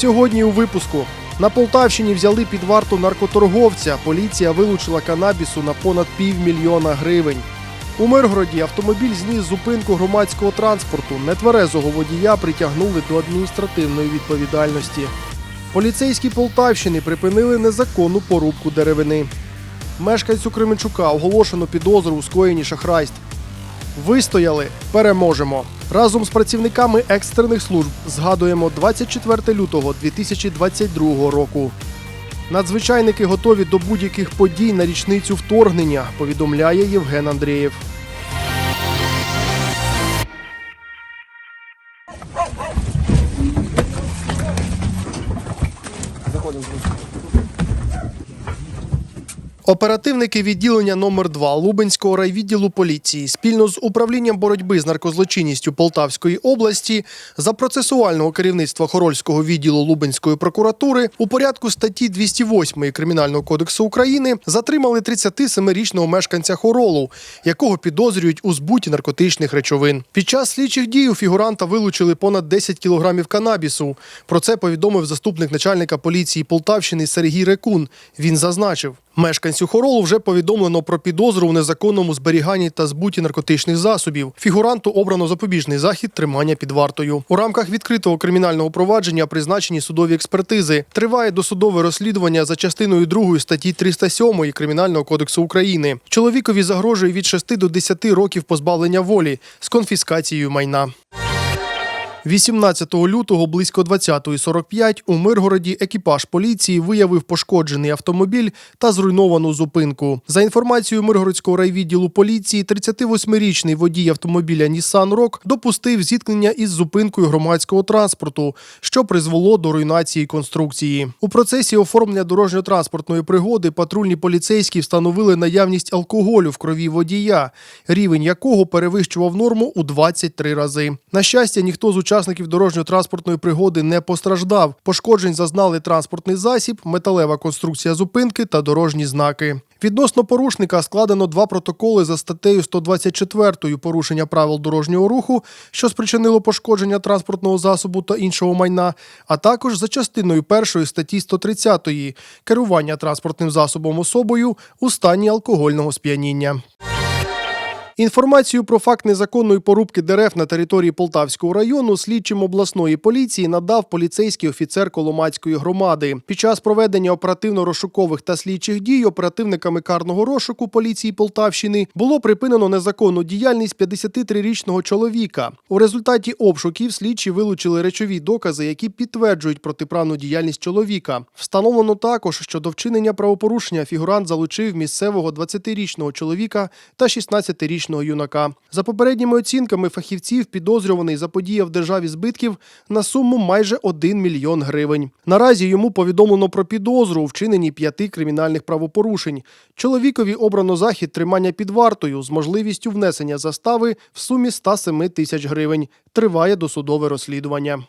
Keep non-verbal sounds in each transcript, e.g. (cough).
Сьогодні у випуску на Полтавщині взяли під варту наркоторговця. Поліція вилучила канабісу на понад півмільйона гривень. У Миргороді автомобіль зніс зупинку громадського транспорту. Нетверезого водія притягнули до адміністративної відповідальності. Поліцейські Полтавщини припинили незаконну порубку деревини. Мешканцю Кременчука оголошено підозру у скоєнні шахрайств. Вистояли, переможемо. Разом з працівниками екстрених служб згадуємо 24 лютого 2022 року. Надзвичайники готові до будь-яких подій на річницю вторгнення, повідомляє Євген Андрієв. Оперативники відділення номер 2 Лубенського райвідділу поліції спільно з управлінням боротьби з наркозлочинністю Полтавської області за процесуального керівництва Хорольського відділу Лубенської прокуратури у порядку статті 208 Кримінального кодексу України затримали 37-річного мешканця Хоролу, якого підозрюють у збуті наркотичних речовин. Під час слідчих дій у фігуранта вилучили понад 10 кілограмів канабісу. Про це повідомив заступник начальника поліції Полтавщини Сергій Рекун. Він зазначив. Мешканцю Хоролу вже повідомлено про підозру у незаконному зберіганні та збуті наркотичних засобів. Фігуранту обрано запобіжний захід тримання під вартою. У рамках відкритого кримінального провадження призначені судові експертизи. Триває досудове розслідування за частиною 2 статті 307 Кримінального кодексу України. Чоловікові загрожує від 6 до 10 років позбавлення волі з конфіскацією майна. 18 лютого близько 20.45 у Миргороді екіпаж поліції виявив пошкоджений автомобіль та зруйновану зупинку. За інформацією Миргородського райвідділу поліції, 38-річний водій автомобіля Nissan Rock допустив зіткнення із зупинкою громадського транспорту, що призвело до руйнації конструкції. У процесі оформлення дорожньо-транспортної пригоди патрульні поліцейські встановили наявність алкоголю в крові водія, рівень якого перевищував норму у 23 рази. На щастя, ніхто з учасників дорожньо-транспортної пригоди не постраждав. Пошкоджень зазнали транспортний засіб, металева конструкція зупинки та дорожні знаки. Відносно порушника складено два протоколи за статтею 124 порушення правил дорожнього руху, що спричинило пошкодження транспортного засобу та іншого майна, а також за частиною першої статті 130 керування транспортним засобом особою у стані алкогольного сп'яніння. Інформацію про факт незаконної порубки дерев на території Полтавського району слідчим обласної поліції надав поліцейський офіцер Коломацької громади. Під час проведення оперативно-розшукових та слідчих дій оперативниками карного розшуку поліції Полтавщини було припинено незаконну діяльність 53-річного чоловіка. У результаті обшуків слідчі вилучили речові докази, які підтверджують протиправну діяльність чоловіка. Встановлено також, що до вчинення правопорушення фігурант залучив місцевого 20-річного чоловіка та 16-річного юнака. За попередніми оцінками фахівців, підозрюваний заподіяв державі збитків на суму майже 1 мільйон гривень. Наразі йому повідомлено про підозру у вчиненні п'яти кримінальних правопорушень. Чоловікові обрано захід тримання під вартою з можливістю внесення застави в сумі 107 тисяч гривень. Триває досудове розслідування.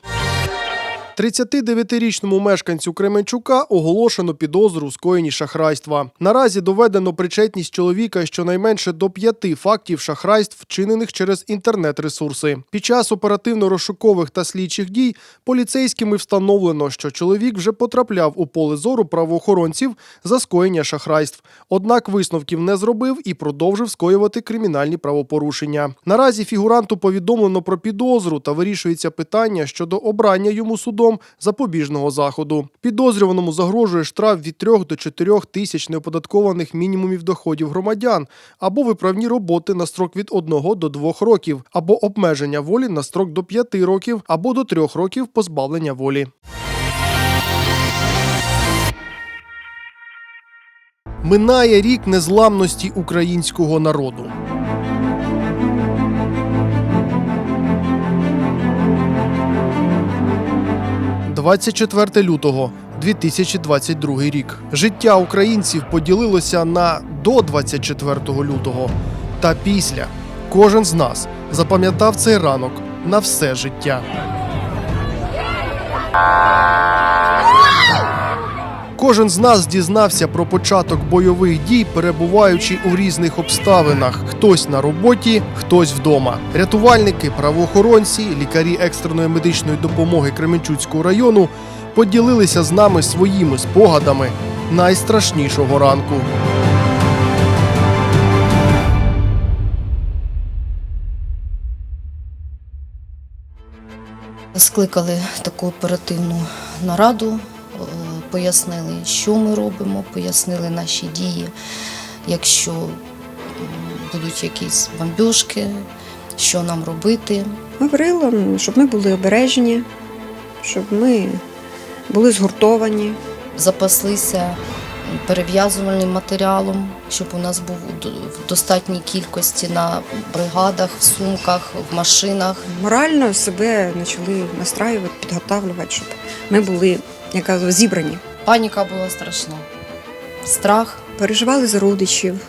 39-річному мешканцю Кременчука оголошено підозру у скоєнні шахрайства. Наразі доведено причетність чоловіка щонайменше до п'яти фактів шахрайств, вчинених через інтернет-ресурси. Під час оперативно-розшукових та слідчих дій поліцейськими встановлено, що чоловік вже потрапляв у поле зору правоохоронців за скоєння шахрайств. Однак висновків не зробив і продовжив скоювати кримінальні правопорушення. Наразі фігуранту повідомлено про підозру та вирішується питання щодо обрання йому судом запобіжного заходу. Підозрюваному загрожує штраф від 3 до 4 тисяч неоподаткованих мінімумів доходів громадян або виправні роботи на строк від 1 до 2 років, або обмеження волі на строк до 5 років, або до 3 років позбавлення волі. Минає рік незламності українського народу. – 24 лютого 2022 рік. Життя українців поділилося на до 24 лютого та після. Кожен з нас запам'ятав цей ранок на все життя. Кожен з нас дізнався про початок бойових дій, перебуваючи у різних обставинах: хтось на роботі, хтось вдома. Рятувальники, правоохоронці, лікарі екстреної медичної допомоги Кременчуцького району поділилися з нами своїми спогадами найстрашнішого ранку. Скликали таку оперативну нараду, пояснили, що ми робимо, пояснили наші дії, якщо будуть якісь бомбіжки, що нам робити. Говорила, щоб ми були обережні, щоб ми були згуртовані. Запаслися перев'язувальним матеріалом, щоб у нас був в достатній кількості на бригадах, в сумках, в машинах. Морально себе почали настраювати, підготовлювати, щоб ми були, як кажу, зібрані. Паніка була страшна. Страх, Переживали за родичів,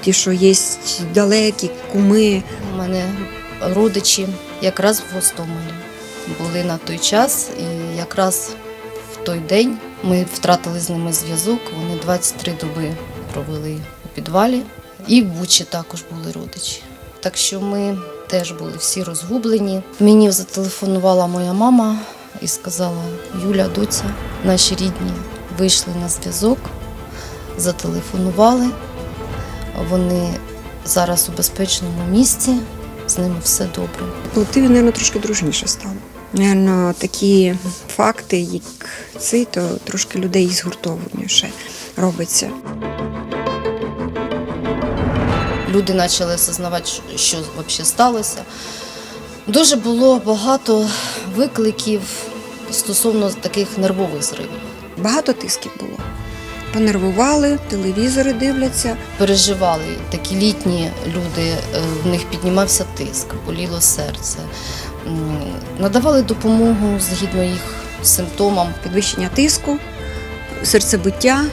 ті, що є далекі, куми. У мене родичі якраз в Гостомелі були на той час, і якраз в той день ми втратили з ними зв'язок. Вони 23 доби провели у підвалі, і в Бучі також були родичі. Так що ми теж були всі розгублені. Мені зателефонувала моя мама і сказала: Юля, доця, наші рідні вийшли на зв'язок, зателефонували. Вони зараз у безпечному місці, з ними все добре. Колективі, мабуть, трошки дружніше стало. Наверно, такі факти, як цей, то трошки людей згуртованіше робиться. Люди почали осознавати, що взагалі сталося. Дуже було багато викликів стосовно таких нервових зривів. Багато тисків було. Понервували, телевізори дивляться. Переживали такі літні люди, е, в них піднімався тиск, боліло серце. Надавали допомогу згідно їх симптомам. підвищення тиску, серцебиття,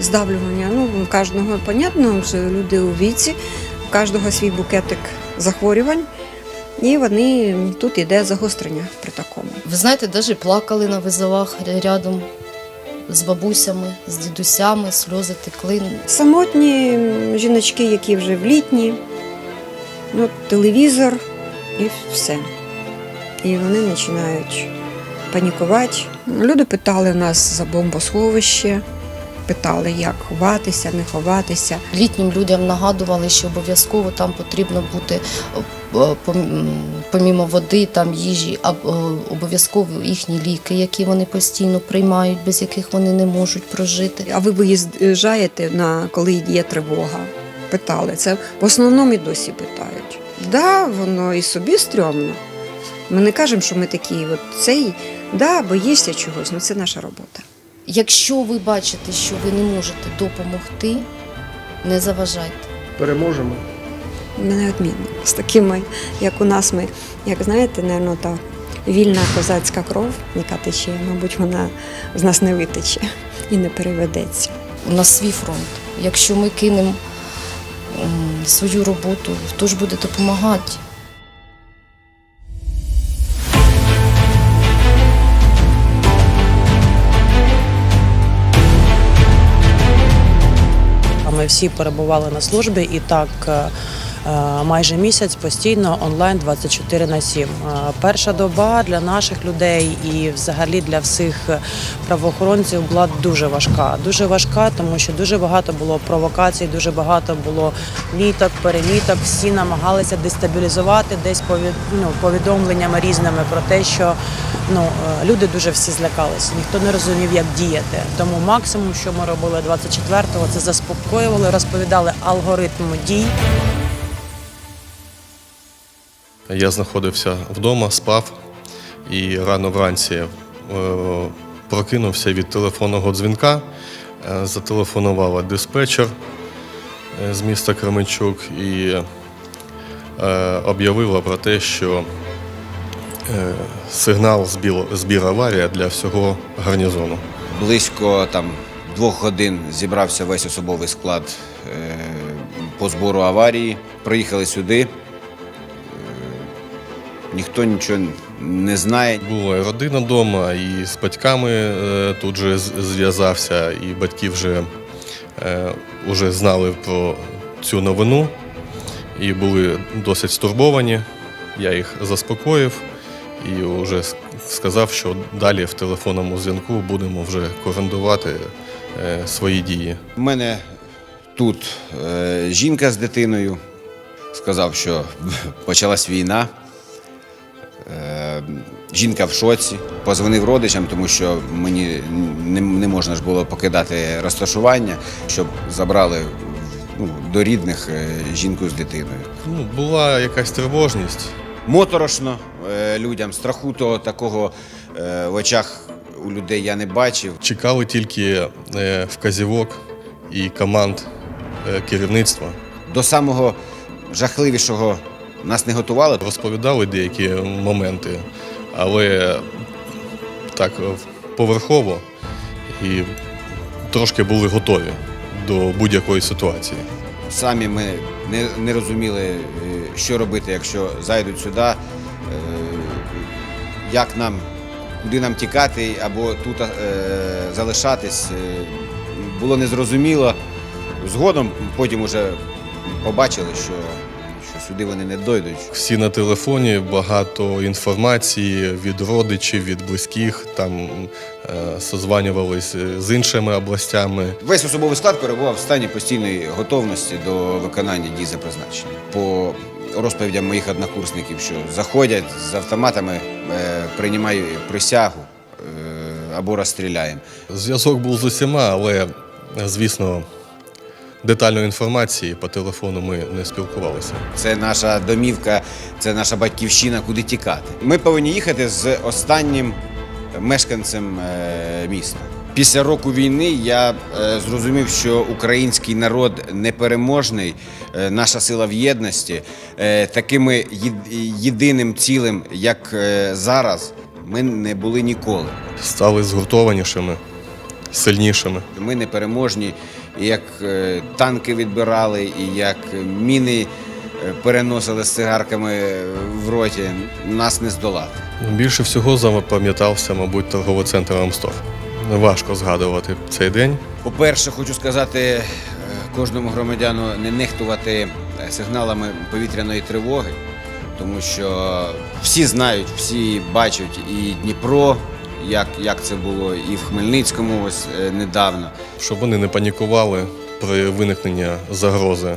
здавлювання. Ну, кожного, понятно, що люди у віці, у кожного свій букетик захворювань, і вони тут іде загострення при такому. Ви знаєте, навіть плакали на визовах рядом з бабусями, з дідусями, сльози текли. Самотні жіночки, які вже в літні, ну, телевізор і все. І вони починають панікувати. Люди питали нас за бомбосховище, питали, як ховатися, не ховатися. Літнім людям нагадували, що обов'язково там потрібно бути помімо води, там їжі, е, обов'язково їхні ліки, які вони постійно приймають, без яких вони не можуть прожити. А ви виїжджаєте на коли є тривога? Питали. Це в основному і досі питають. Да, воно і собі стрьомно. Ми не кажемо, що ми такі, от цей, да, боїшся чогось, ну це наша робота. Якщо ви бачите, що ви не можете допомогти, не заважайте. Переможемо. Неодмінно. З такими, як у нас, ми, як знаєте, напевно, та вільна козацька кров, яка тече, мабуть, вона з нас не витече і не переведеться. У нас свій фронт. Якщо ми кинемо свою роботу, хто ж буде допомагати? А Ми всі перебували на службі і так е, майже місяць постійно онлайн 24 на 7. Е, Перша доба для наших людей і взагалі для всіх правоохоронців була дуже важка. Дуже важка, тому що дуже багато було провокацій, дуже багато було міток, переміток. Всі намагалися дестабілізувати десь ну, повідомленнями різними про те, що ну, е, люди дуже всі злякалися. Ніхто не розумів, як діяти. Тому максимум, що ми робили 24-го, це заспокоювали, розповідали алгоритм дій. Я знаходився вдома, спав і рано вранці е, прокинувся від телефонного дзвінка. Е, Зателефонувала диспетчер е, з міста Кременчук і об'явила про те, що сигнал збір, аварія для всього гарнізону. Близько там двох годин зібрався весь особовий склад по збору аварії. Приїхали сюди. Е, ніхто нічого не знає. Була і родина вдома, і з батьками е, тут же зв'язався, і батьки вже, е, вже знали про цю новину і були досить стурбовані. Я їх заспокоїв і вже сказав, що далі в телефонному дзвінку будемо вже корендувати е, свої дії. У мене тут е, жінка з дитиною сказав, що (laughs) почалась війна. Е, жінка в шоці, позвонив родичам, тому що мені не, не можна ж було покидати розташування, щоб забрали ну, до рідних е, жінку з дитиною. Ну, була якась тривожність. Моторошно е, людям, страху того такого в очах у людей я не бачив. Чекали тільки вказівок і команд керівництва. До самого жахливішого нас не готували. Розповідали деякі моменти, але так е, поверхово і трошки були готові до будь-якої ситуації. Самі ми не, не розуміли, е, що робити, якщо зайдуть сюди, е, як нам, куди нам тікати або тут залишатись. Було незрозуміло. Згодом потім уже побачили, що сюди вони не дойдуть. Всі на телефоні, багато інформації від родичів, від близьких, там е, созванювались з іншими областями. Весь особовий склад перебував в стані постійної готовності до виконання дій за призначенням. По розповідям моїх однокурсників, що заходять з автоматами, е, приймають присягу е, або розстріляємо. Зв'язок був з усіма, але, звісно, детальної інформації по телефону ми не спілкувалися. Це наша домівка, це наша батьківщина, куди тікати. Ми повинні їхати з останнім мешканцем е, міста. Після року війни я е, зрозумів, що український народ непереможний, е, наша сила в єдності. Такими єдиним цілим, як зараз, ми не були ніколи. Стали згуртованішими, сильнішими. Ми непереможні, як е, танки відбирали, і як міни е, переносили з цигарками в роті, нас не здолати. Більше всього запам'ятався, мабуть, торговий центр Амстор. Важко згадувати цей день. По-перше, хочу сказати е, кожному громадяну не нехтувати е, сигналами повітряної тривоги, тому що всі знають, всі бачать і Дніпро, як, як це було, і в Хмельницькому ось е, недавно. Щоб вони не панікували при виникненні загрози,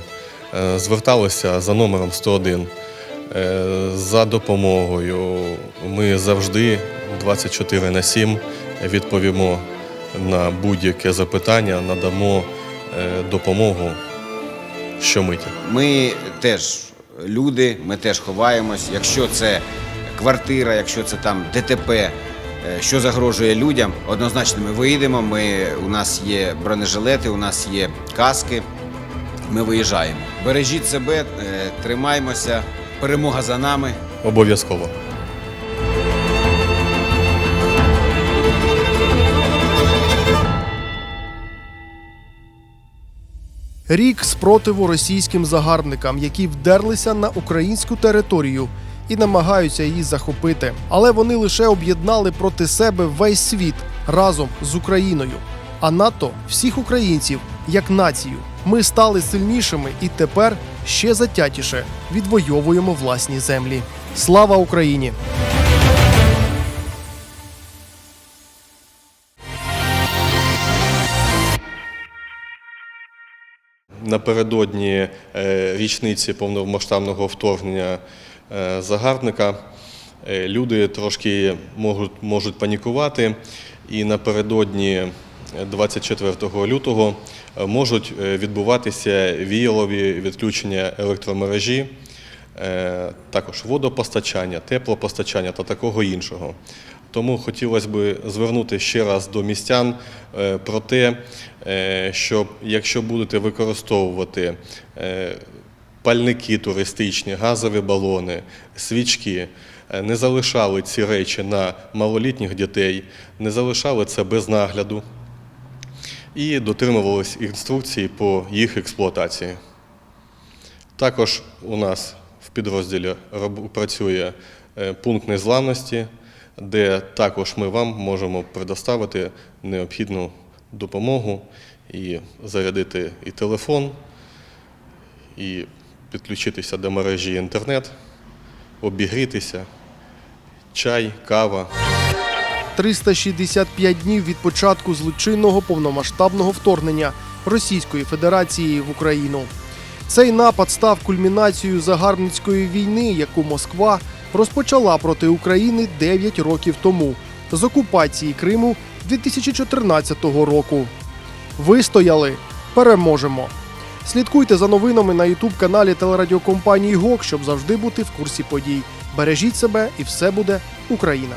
е, зверталися за номером 101 е, за допомогою. Ми завжди 24 на 7 відповімо на будь-яке запитання, надамо допомогу щомиті. Ми теж люди, ми теж ховаємось. Якщо це квартира, якщо це там ДТП, що загрожує людям, однозначно ми виїдемо. Ми, у нас є бронежилети, у нас є каски. Ми виїжджаємо. Бережіть себе, е, тримаймося. Перемога за нами. Обов'язково. Рік спротиву російським загарбникам, які вдерлися на українську територію і намагаються її захопити. Але вони лише об'єднали проти себе весь світ разом з Україною. А НАТО всіх українців як націю. Ми стали сильнішими і тепер ще затятіше відвоюємо власні землі. Слава Україні! Напередодні е, річниці повномасштабного вторгнення загарбника е, люди трошки можуть, можуть панікувати, і напередодні 24 лютого е, можуть е, відбуватися віялові відключення електромережі, е, також водопостачання, теплопостачання та такого іншого. Тому хотілося б звернути ще раз до містян е, про те, е, що якщо будете використовувати е, пальники туристичні, газові балони, свічки, е, не залишали ці речі на малолітніх дітей, не залишали це без нагляду і дотримувались інструкцій по їх експлуатації. Також у нас в підрозділі працює е, пункт незламності, де також ми вам можемо предоставити необхідну допомогу і зарядити і телефон, і підключитися до мережі інтернет, обігрітися, чай, кава. 365 днів від початку злочинного повномасштабного вторгнення Російської Федерації в Україну. Цей напад став кульмінацією загарбницької війни, яку Москва розпочала проти України 9 років тому з окупації Криму 2014 року. Вистояли, переможемо. Слідкуйте за новинами на Ютуб каналі телерадіокомпанії ГОК, щоб завжди бути в курсі подій. Бережіть себе і все буде Україна.